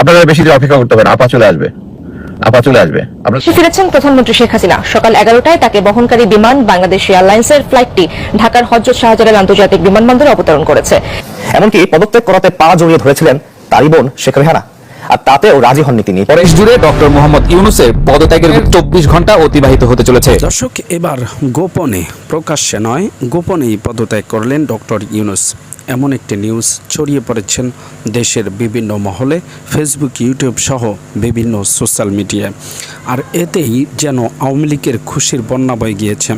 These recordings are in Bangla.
আপনারা বেশি দিন অপেক্ষা করতে পারেন। আপা চলে আসবে। আপা চলে আসবে। আপনার দেশে ফিরেছেন প্রধানমন্ত্রী শেখ হাসিনা। সকাল এগারোটায় তাকে বহনকারী বিমান বাংলাদেশ এয়ারলাইন্সের ফ্লাইটটি ঢাকার হজরত শাহজালাল আন্তর্জাতিক বিমানবন্দরে অবতরণ করেছে। এমনকি পদত্যাগ করাতে পা জড়িয়ে ধরেছিলেন তারই বোন শেখ রেহানা। আর তাতেও রাজি হননি তিনি। পরে দেশ জুড়ে ডক্টর মোহাম্মদ ইউনুসের পদত্যাগের চব্বিশ ঘণ্টা অতিবাহিত হতে চলেছে। দর্শক এবার গোপনে প্রকাশ্যে নয় গোপনেই পদত্যাগ করলেন ডক্টর ইউনুস। এমন একটি নিউজ ছড়িয়ে পড়েছেন দেশের বিভিন্ন মহলে ফেসবুক ইউটিউব সহ বিভিন্ন সোশ্যাল মিডিয়ায় আর এতেই যেন আওয়ামী লীগের খুশির বন্যা বয়ে গিয়েছে।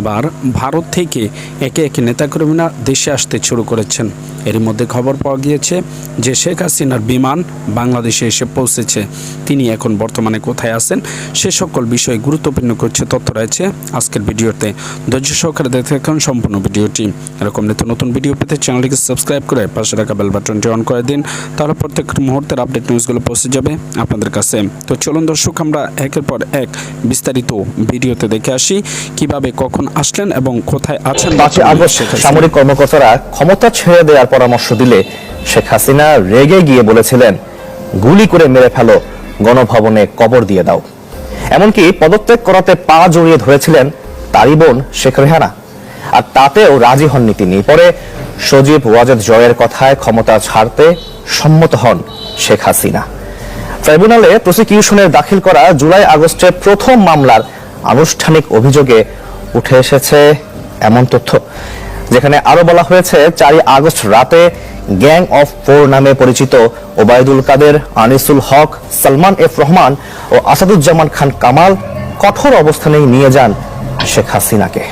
এবার ভারত থেকে একে একে নেতাকর্মীরা দেশে আসতে শুরু করেছেন। এর মধ্যে খবর পাওয়া গিয়েছে যে শেখ হাসিনার বিমান বাংলাদেশে এসে পৌঁছেছে। তিনি এখন বর্তমানে কোথায় আছেন সে সকল বিষয়ে গুরুত্বপূর্ণ করছে তথ্য রয়েছে। আজকের ভিডিওতে ধৈর্য সহকারে দেখতে সম্পূর্ণ ভিডিওটি। এরকম নতুন ভিডিও পেতে চ্যানেলটিকে সাবস্ক্রাইব করে পাশে রাখা বেল বাটনটি অন করে দিন। তাহলে প্রত্যেক মুহূর্তের আপডেট নিউজগুলো পৌঁছে যাবে আপনাদের কাছে। তো চলুন দর্শক আমরা একের পর এক বিস্তারিত ভিডিওতে দেখে আসি। কীভাবে কখন আসলেন এবং কোথায় আছেন পাঁচই আগস্ট সামরিক কর্মকর্তারা ক্ষমতা ছেড়ে দেওয়ার পরামর্শ দিলে শেখ হাসিনা রেগে গিয়ে বলেছিলেন গুলি করে মেরে ফেলো গণভবনে কবর দিয়ে দাও। এমনকি পদত্যাগ করাতে পা জড়িয়ে ধরেছিলেন তারই বোন শেখ রেহানা। আর তাতেও রাজি হননি তিনি। পরে সজীব ওয়াজেদ জয়ের কথায় ক্ষমতা ছাড়তে সম্মত হন শেখ হাসিনা। ট্রাইব্যুনালে প্রসিকিউশনের দাখিল করা জুলাই আগস্টের প্রথম মামলার আনুষ্ঠানিক অভিযোগে উঠে এসেছে এমন তথ্য, যেখানে আরও বলা হয়েছে, চারই আগস্ট রাতে গ্যাং অফ ফোর নামে পরিচিত ওবায়দুল কাদের, আনিসুল হক, সালমান এফ রহমান ও আসাদুজ্জামান খান কামাল কঠোর অবস্থানে নিয়ে যান শেখ হাসিনাকে।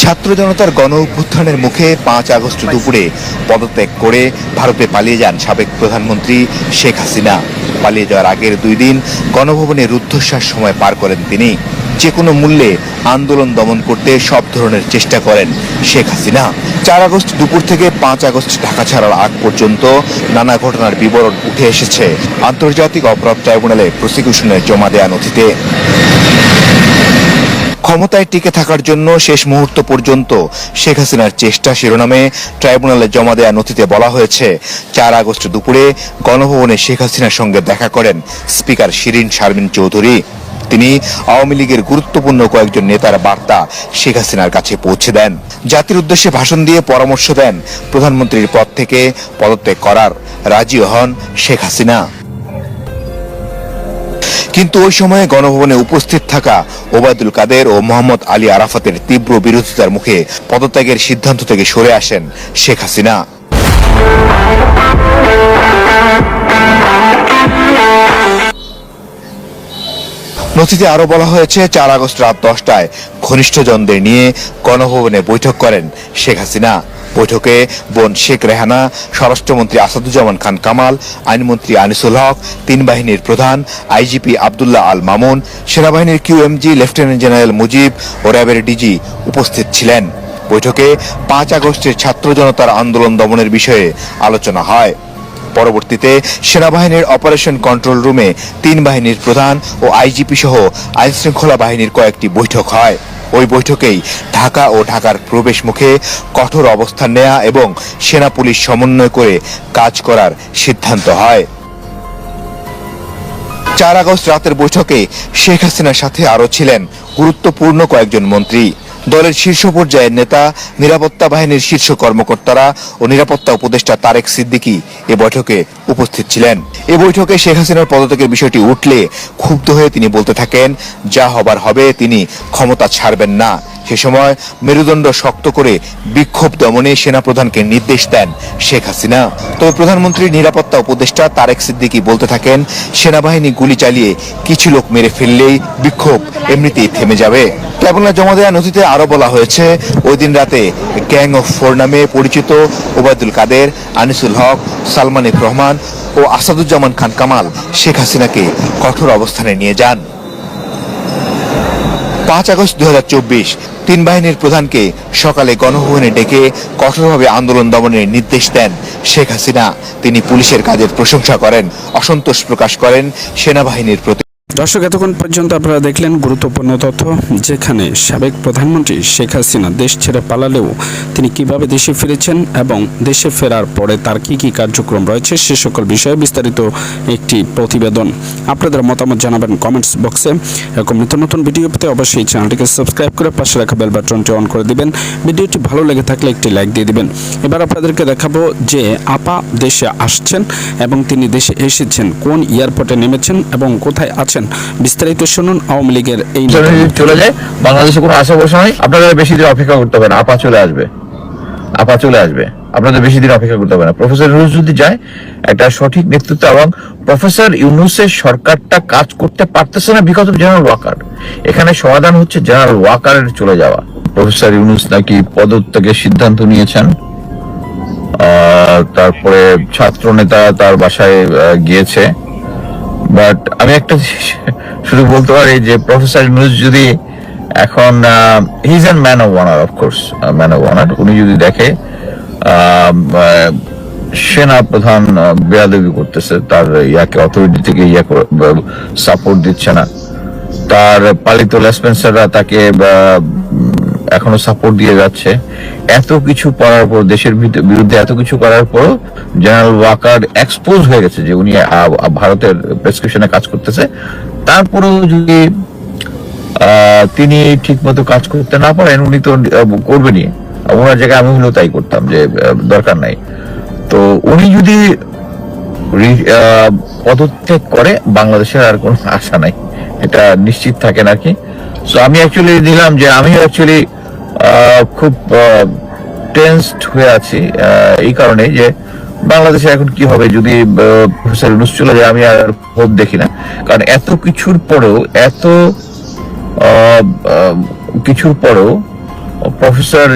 ছাত্র জনতার গণ অভ্যুত্থানের মুখে পাঁচ আগস্ট দুপুরে পদত্যাগ করে ভারতে পালিয়ে যান সাবেক প্রধানমন্ত্রী শেখ হাসিনা। পালিয়ে যাওয়ার আগের দুই দিন গণভবনে রুদ্ধশ্বাস সময় পার করেন তিনি। যে কোনো মূল্যে আন্দোলন দমন করতে সব ধরনের চেষ্টা করেন শেখ হাসিনা। চার আগস্ট দুপুর থেকে পাঁচ আগস্ট ঢাকা ছাড়ার আগ পর্যন্ত নানা ঘটনার বিবরণ উঠে এসেছে। আন্তর্জাতিক অপরাধ ট্রাইব্যুনালে প্রসিকিউশনে জমা দেয়া নথিতে। ক্ষমতায় টিকে থাকার জন্য শেষ মুহূর্ত পর্যন্ত শেখ হাসিনার চেষ্টা শিরোনামে ট্রাইব্যুনালে জমা দেওয়া নথিতে বলা হয়েছে, চার আগস্ট দুপুরে গণভবনে শেখ হাসিনার সঙ্গে দেখা করেন স্পিকার শিরিন শারমিন চৌধুরী। তিনি আওয়ামী লীগের গুরুত্বপূর্ণ কয়েকজন নেতার বার্তা শেখ হাসিনার কাছে পৌঁছে দেন। জাতির উদ্দেশ্যে ভাষণ দিয়ে পরামর্শ দেন প্রধানমন্ত্রীর পদ থেকে পদত্যাগ করার। রাজিও হন শেখ হাসিনা। কিন্তু ওই সময়ে গণভবনে উপস্থিত থাকা ওবায়দুল কাদের ও মোহাম্মদ আলী আরাফাতের তীব্র বিরোধিতার মুখে পদত্যাগের সিদ্ধান্ত থেকে সরে আসেন শেখ হাসিনা। নথিতে আরও বলা হয়েছে, চার আগস্ট রাত দশটায় ঘনিষ্ঠজনদের নিয়ে গণভবনে বৈঠক করেন শেখ হাসিনা। বৈঠকে বোন শেখ রেহানা, স্বরাষ্ট্রমন্ত্রী আসাদুজ্জামান খান কামাল, আইনমন্ত্রী আনিসুল হক, তিন বাহিনীর প্রধান আইজিপি আবদুল্লাহ আল মামুন, সেনাবাহিনীর Q QMG lieutenant general Mujib ও র্যাবের ডিজি উপস্থিত ছিলেন। বৈঠকে পাঁচ আগস্টের ছাত্র জনতার আন্দোলন দমনের বিষয়ে আলোচনা হয়। পরবর্তীতে সেনাবাহিনীর অপারেশন কন্ট্রোল রুমে তিন বাহিনীর প্রধান ও আইজিপি সহ আইন শৃঙ্খলা বাহিনীর কয়েকটি বৈঠক হয়। ওই বৈঠকেই ঢাকা ও ঢাকার প্রবেশ মুখে কঠোর অবস্থান নেয়া এবং সেনা পুলিশ সমন্বয় করে কাজ করার সিদ্ধান্ত হয়। চার আগস্ট রাতের বৈঠকে শেখ হাসিনার সাথে আরও ছিলেন গুরুত্বপূর্ণ কয়েকজন মন্ত্রী। দলের শীর্ষ পর্যায়ের নেতা, নিরাপত্তা বাহিনীর শীর্ষ কর্মকর্তারা ও নিরাপত্তা উপদেষ্টা তারেক সিদ্দিকী এ বৈঠকে উপস্থিত ছিলেন। এ বৈঠকে শেখ হাসিনার পদত্যাগের বিষয়টি উঠলে ক্ষুব্ধ হয়ে তিনি বলতে থাকেন, যা হবার হবে, তিনি ক্ষমতা ছাড়বেন না। সে সময় মেরুদণ্ড শক্ত করে বিক্ষোভ দমনে সেনাপ্রধানকে নির্দেশ দেন শেখ হাসিনা। তবে প্রধানমন্ত্রীর নিরাপত্তা উপদেষ্টা তারেক সিদ্দিকী বলতে থাকেন, সেনাবাহিনী গুলি চালিয়ে কিছু লোক মেরে ফেললেই বিক্ষোভ এমনিতেই থেমে যাবে। ট্রাইব্যুনাল জমা দেওয়া নথিতে আরও বলা হয়েছে, ওই দিন রাতে গ্যাং অফ ফোর নামে পরিচিত ওবায়দুল কাদের, আনিসুল হক, সালমান রহমান ও আসাদুজ্জামান খান কামাল শেখ হাসিনাকে কঠোর অবস্থানে নিয়ে যান। পাঁচ আগস্ট দু তিন বাহিনীর প্রধানকে সকালে গণভবনে ডেকে কঠোরভাবে আন্দোলন দমনের নির্দেশ দেন শেখ হাসিনা। তিনি পুলিশের কাজের প্রশংসা করেন, অসন্তোষ প্রকাশ করেন সেনাবাহিনীর প্রতি। দর্শক, এতক্ষণ পর্যন্ত আপনারা দেখলেন গুরুত্বপূর্ণ তথ্য, যেখানে সাবেক প্রধানমন্ত্রী শেখ হাসিনা দেশ ছেড়ে পালালেও তিনি কীভাবে দেশে ফিরেছেন এবং দেশে ফেরার পরে তার কি কি কার্যক্রম রয়েছে, সে সকল বিষয়ে বিস্তারিত একটি প্রতিবেদন আপনাদের মতামত জানাবেন কমেন্টস বক্সে। এরকম নিত্য নতুন ভিডিও পেতে অবশ্যই চ্যানেলটিকে সাবস্ক্রাইব করে পাশে রাখা বেল বাটনটি অন করে দিবেন। ভিডিওটি ভালো লেগে থাকলে একটি লাইক দিয়ে দিবেন। এবার আপনাদেরকে দেখাবো যে আপা দেশে আসছেন এবং তিনি দেশে এসেছেন, কোন এয়ারপোর্টে নেমেছেন এবং কোথায় আছেন। বিস্তারিত শুনুন আওয়ামী লীগের এই চলে যায়। বাংলাদেশে কোনো আশা ভরসা নাই। আপনাদের বেশি দিন অপেক্ষা করতে হবে না। আপা চলে আসবে। আপা চলে আসবে। আপনাদের বেশি দিন অপেক্ষা করতে হবে না। প্রফেসর ইউনুস যদি যায়, একটা সঠিক নেতৃত্ব এবং প্রফেসর ইউনুসের সরকারটা কাজ করতে পারতেছে না বিকজ অফ জেনারেল ওয়াকার এখানে সমাধান হচ্ছে জেনারেল ওয়াকারের চলে যাওয়া। প্রফেসর ইউনুস নাকি পদত্যাগের সিদ্ধান্ত নিয়েছেন। তারপরে ছাত্র নেতা তার বাসায় গিয়েছে। বাট আমি একটা শুধু বলতে পারি যে প্রফেসর ইউনুস যদি এখন his an man of honour of course man of honour উনি যদি দেখে সেনা প্রধান বেয়াদবি করতেছে, তার ইয়াকে অথরিটি থেকে ইয়া সাপোর্ট দিচ্ছে না, তার পালিত লেসপেন্সাররা তাকে এখনও সাপোর্ট দিয়ে যাচ্ছে। এত কিছু করার পর, দেশের বিরুদ্ধে এত কিছু করার পর জেনারেল ওয়াকার এক্সপোজ হয়ে গেছে যে উনি ভারতের প্রেসক্রিপশনে কাজ করতেছে। তারপরেও যদি তিনি ঠিক মতো কাজ করতে না পারেন, উনি তো করবেনই। ওনার জায়গায় আমি হলেও তাই করতাম যে দরকার নাই। তো উনি যদি পদত্যাগ করে, বাংলাদেশের আর কোনো আশা নাই। এটা নিশ্চিত থাকেন আর কি। সো আমি অ্যাকচুয়ালি দিলাম যে আমি অ্যাকচুয়ালি খুব টেন্সড হয়ে আছি এই কারণে যে বাংলাদেশে এখন কি হবে যদি প্রফেসর ইউনুস চলে যায়, আমি আর হোপ দেখি না। কারণ এত কিছুর পরেও, এত কিছুর পরেও প্রফেসর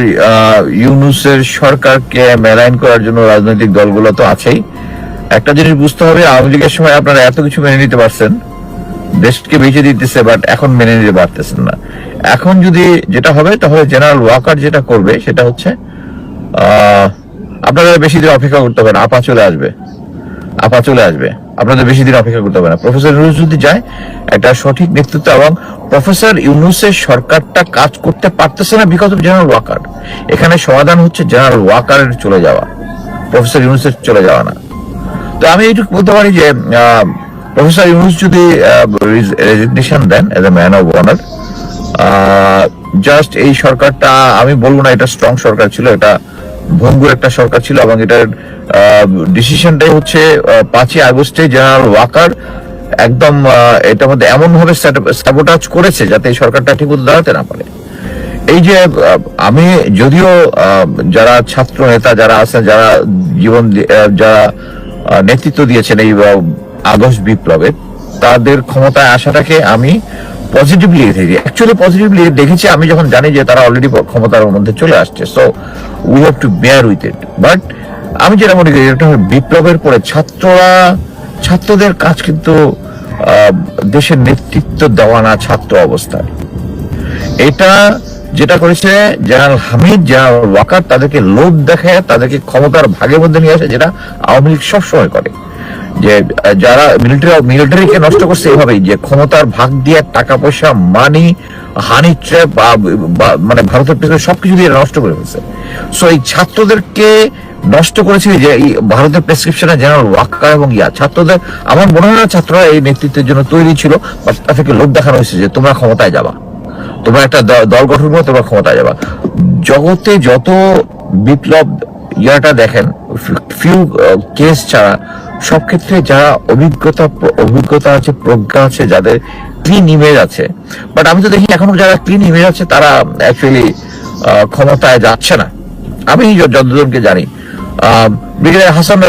ইউনুসের সরকারকে মেলাইন করার জন্য রাজনৈতিক দলগুলো তো আছেই। একটা জিনিস বুঝতে হবে, আওয়ামী লীগের সময় আপনারা এত কিছু মেনে নিতে পারছেন। দেশকে বেঁচে দিতেছে বাট এখন মেনে নিতে পারতেছেন না। এখন যদি যেটা হবে তাহলে জেনারেল ওয়াকার যেটা করবে সেটা হচ্ছে আহ, আপনারা বেশি দিন অপেক্ষা করতে হবে না আপা চলে আসবে। আপা চলে আসবে। আপনাদের বেশি দিন অপেক্ষা করতে হবে না। প্রফেসর ইউনুস যদি যায় একটা সঠিক নেতৃত্ব এবং প্রফেসর ইউনুসের সরকারটা কাজ করতে পারতেছে না বিকজ অফ জেনারেল ওয়াকার এখানে সমাধান হচ্ছে জেনারেল ওয়াকারের চলে যাওয়া। প্রফেসর ইউনুসের চলে যাওয়া না। তো আমি এইটুকু বলতে পারি যে প্রফেসর ইউনুস যদি resignation then as a man of honour just এই সরকারটা, আমি বলব না এটা স্ট্রং সরকার ছিল, এটা ভঙ্গুর একটা সরকার ছিল এবং এটার ডিসিশনটাই হচ্ছে পাঁচই আগস্টে জেনারেল ওয়াকার একদম এটার মধ্যে এমন ভাবে স্যাবোটাজ করেছে যাতে এই সরকারটা ঠিক মতো দাঁড়াতে না পারে। এই যে আমি যদিও যারা ছাত্র নেতা, যারা আছেন, যারা জীবন যারা নেতৃত্ব দিয়েছেন এই আগস্ট বিপ্লবে তাদের ক্ষমতায় আসাটাকে আমি পজিটিভলি দেখি। অ্যাকচুয়ালি পজিটিভলি দেখেছি, আমি যখন জানি যে তারা অলরেডি ক্ষমতার মধ্যে চলে আসছে so we have to bear with it but আমি যেটা মনে করি, এটা বিপ্লবের পরে ছাত্ররা, ছাত্রদের কাজ কিন্তু দেশের নেতৃত্ব দেওয়া না ছাত্র অবস্থায়। এটা যেটা করেছে জেনারেল হামিদ, জেনারেল ওয়াকার, তাদেরকে লোভ দেখায়, তাদেরকে ক্ষমতার ভাগের মধ্যে নিয়ে আসে, যেটা আওয়ামী লীগ সবসময় করে। যে যারা মিলিটারি মিলিটারিকে নষ্ট করছে এভাবেই, যে ক্ষমতার ভাগ দিয়ে টাকা পয়সা মানি হানি ট্র্যাপ মানে ভারতের পেছনে সবকিছু দিয়ে নষ্ট করে ফেলছে। সো এই ছাত্রদেরকে নষ্ট করেছে যে ভারতের প্রেসক্রিপশনে জেনারেল ওয়াকার এবং ইয়া। ছাত্রদের, আমার মনে হয় না ছাত্ররা এই নেতৃত্বের জন্য তৈরি ছিল বাট তাদেরকে লোভ দেখানো হয়েছে যে, তোমরা ক্ষমতায় যাবা। তোমরা একটা দল গঠন করে, তোমরা ক্ষমতায় যাবা। জগতে যত বিপ্লব ইয়াটা দেখেন ফিউ কেস ছাড়া সব ক্ষেত্রে যারা অভিজ্ঞতা অভিজ্ঞতা আছে, প্রজ্ঞা আছে, যাদের ক্লিন ইমেজ আছে বাট আমি তো দেখি এখনও যারা ক্লিন ইমেজ আছে, তারা অ্যাকচুয়ালি ক্ষমতায় যাচ্ছে না। আমি যত- যতজনকে জানি। ব্রিগেডিয়ার হাসান